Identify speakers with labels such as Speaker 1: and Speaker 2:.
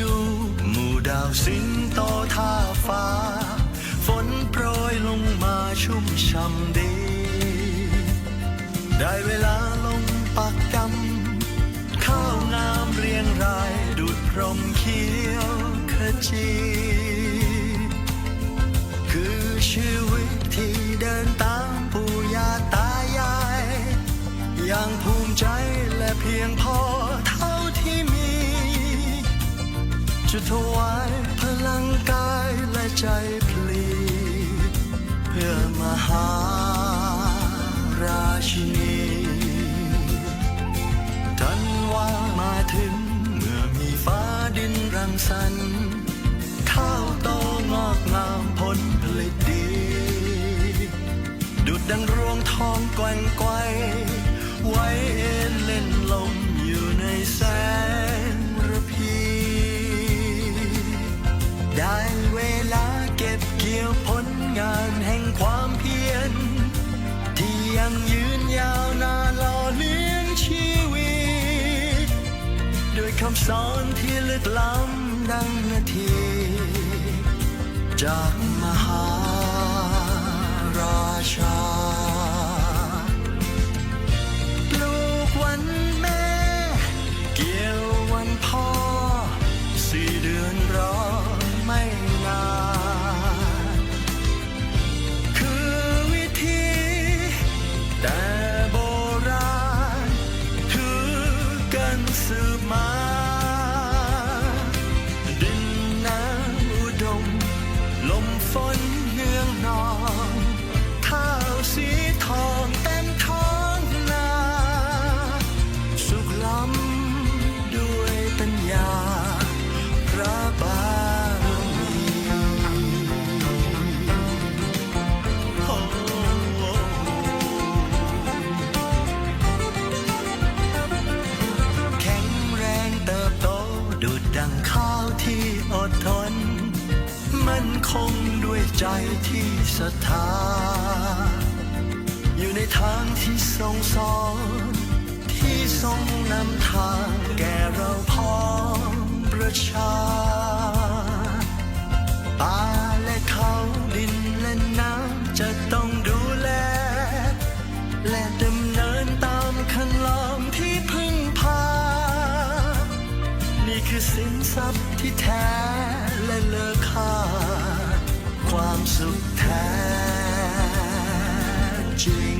Speaker 1: ดูหมู่ดาวสิงโตท่าฟ้า ฝนโปรยลงมาชุ่มช่ำดี ได้เวลาลงปักดำข้าวงามเรียงรายดูดพรมเขียวขจี คือชีวิตที่เดินตามปู่ย่าตายาย อย่างภูมิใจและเพียงพอ ถวายพลังกายและใจพลีเพื่อมหาราชินีทันว่ามาถึงเมื่อมีฟ้าดินรังสรรค์ข้าวโตงอกงามผลผลิตดี ดุดดังรวงทองแกว่ง ยืนยาวนานหล่อเลี้ยงชีวิต ด้วยคำสอนที่ลึกล้ำดังนาที จากมหาราชา งข้าวที่อดทน มันคงด้วยใจที่ศรัทธา อยู่ในทางที่ทรงสอน ที่ทรงนำทางแก่เราพร้อมประชา ทรัพย์ที่แท้และเลอค่า ความสุขแท้จริง